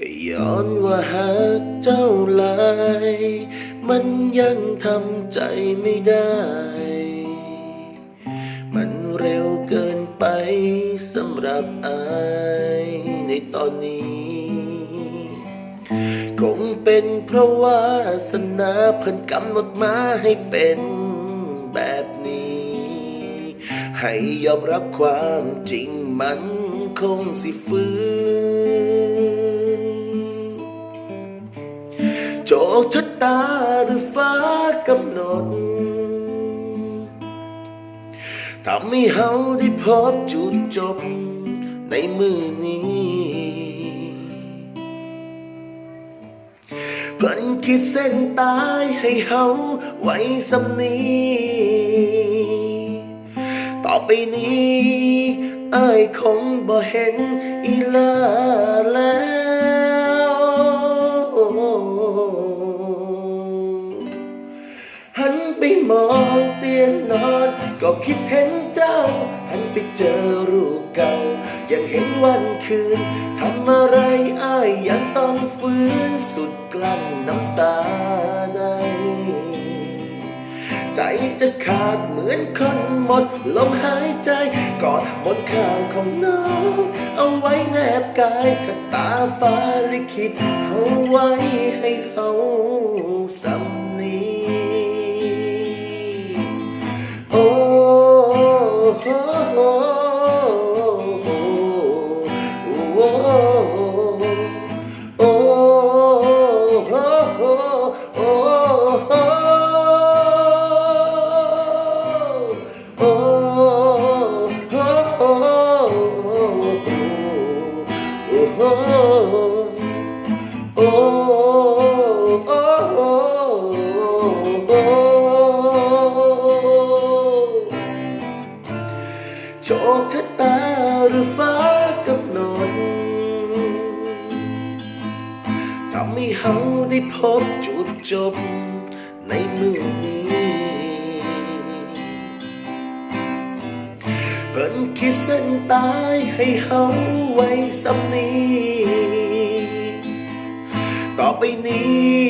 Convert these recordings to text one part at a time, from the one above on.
ก็ย้อนว่าหากเจ้าหลาย มันยังทำใจไม่ได้ มันเร็วเกินไปสำหรับอายในตอนนี้ คงเป็นเพราะว่าสนาเพิ่นกำหนดมาให้เป็นแบบนี้ ให้ยอมรับความจริงมันคงสิฟื้น กชะตาหรือฟ้ากำหนดทำให้เฮาได้พบจุดจบในมือนี้เพิ่นขีดเส้นตายให้เฮาไว้สำนีต่อไปนี้อายคงบ่เห็นอีลาแล้ หันไปมองเตียงนอน ก็คิดเห็นเจ้า หันไปเจอรูปเก่า ยังเห็นวันคืนทำอะไรอ้ายยังต้องฟื้นสุดกลั้นน้ำตาได้ ใจจะขาดเหมือนคนหมดลมหายใจกอดบนข้างของน้องเอาไว้แนบกายชะตาฟ้าลิขิตเอาไว้ให้เขาสำ โอ้โอ้โอ้โอ้โอ้โชคชะตาหรือฟ้ากำหนดทำให้เฮาได้พบจุดจบในมือนี้ เพิ่นคิดเส้นตายให้เฮาไว้สำนีต่อไปนี้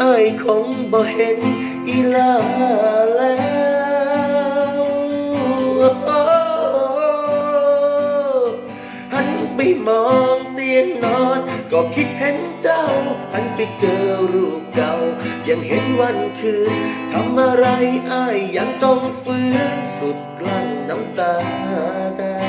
อ้ยคงบ่เห็นอีลาแล้วหันไปมอง ยงนอน ก็คิดเห็นเจ้าหันไปเจอรูปเก่า ยังเห็นวันคืนทำอะไรอ้ายยังต้องฟื้นสุดกลั้นน้ำตาได้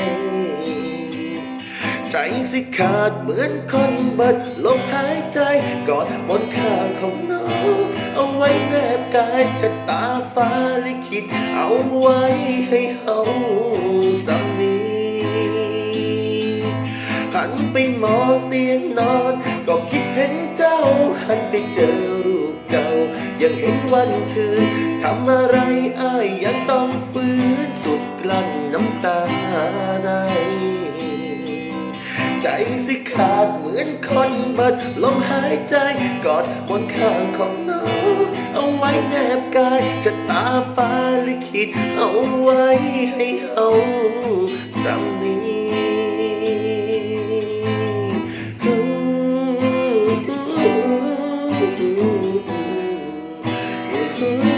ใจสิขาดเหมือนคนบิดลมหายใจกอดบนข้างของน้องเอาไว้แนบกายชะตาฟ้าลิขิตเอาไว้ให้เฮาสำ ไปมองเตียงนอน ก็คิดเห็นเจ้าหันไปเจอรูปเก่า ยังเห็นวันคืนทำอะไรอ้ายยังต้องฟื้นสุดกลั้นน้ำตาได้ใจสิขาดเหมือนคนบิดลมหายใจกอดบนข้างของน้องเอาไว้แนบกายจะตาฟ้าลิขิตเอาไว้ให้เฮาสำนี moon.